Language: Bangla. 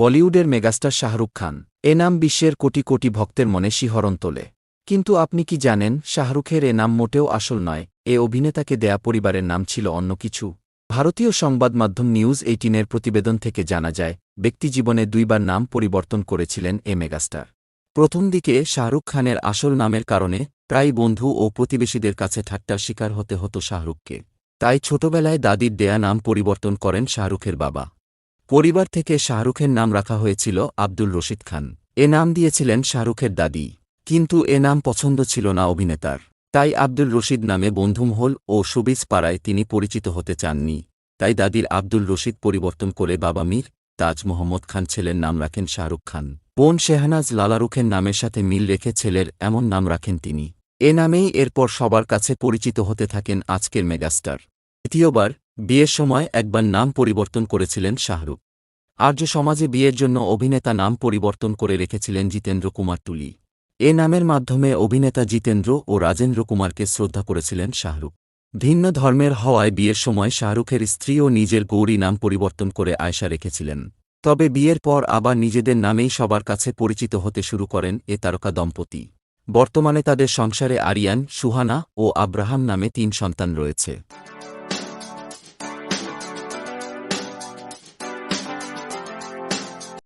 বলিউডের মেগাস্টার শাহরুখ খান, এ নাম বিশ্বের কোটি কোটি ভক্তের মনে শিহরণ তোলে। কিন্তু আপনি কি জানেন, শাহরুখের এ নাম মোটেও আসল নয়, এ অভিনেতাকে দেয়া পরিবারের নাম ছিল অন্য কিছু। ভারতীয় সংবাদ মাধ্যম নিউজ এইটিনের প্রতিবেদন থেকে জানা যায় ব্যক্তিজীবনে দুইবার নাম পরিবর্তন করেছিলেন এ মেগাস্টার। প্রথম দিকে শাহরুখ খানের আসল নামের কারণে প্রায় বন্ধু ও প্রতিবেশীদের কাছে ঠাট্টার শিকার হতে হতো শাহরুখকে। তাই ছোটবেলায় দাদির দেয়া নাম পরিবর্তন করেন শাহরুখের বাবা। পরিবার থেকে শাহরুখের নাম রাখা হয়েছিল আব্দুল রশিদ খান। এ নাম দিয়েছিলেন শাহরুখের দাদি। কিন্তু এ নাম পছন্দ ছিল না অভিনেতার। তাই আব্দুল রশিদ নামে বন্ধুমহল ও সুবিজ পাড়ায় তিনি পরিচিত হতে চাননি। তাই দাদির আব্দুল রশিদ পরিবর্তন করে বাবা মীর, তাজ মোহাম্মদ খান ছেলের নাম রাখেন শাহরুখ খান। বোন শেহনাজ লালারুখের নামের সাথে মিল রেখে ছেলের এমন নাম রাখেন তিনি। এ নামেই এরপর সবার কাছে পরিচিত হতে থাকেন আজকের মেগাস্টার। দ্বিতীয়বার বিয়ের সময় একবার নাম পরিবর্তন করেছিলেন শাহরুখ। আর্য সমাজে বিয়ের জন্য অভিনেতা নাম পরিবর্তন করে রেখেছিলেন জিতেন্দ্র কুমার তুলি। এ নামের মাধ্যমে অভিনেতা জিতেন্দ্র ও রাজেন্দ্র কুমারকে শ্রদ্ধা করেছিলেন শাহরুখ। ভিন্ন ধর্মের হওয়ায় বিয়ের সময় শাহরুখের স্ত্রী ও নিজের গৌরী নাম পরিবর্তন করে আয়সা রেখেছিলেন। তবে বিয়ের পর আবার নিজেদের নামেই সবার কাছে পরিচিত হতে শুরু করেন এ তারকা দম্পতি। বর্তমানে তাদের সংসারে আরিয়ান, সুহানা ও আব্রাহাম নামে তিন সন্তান রয়েছে।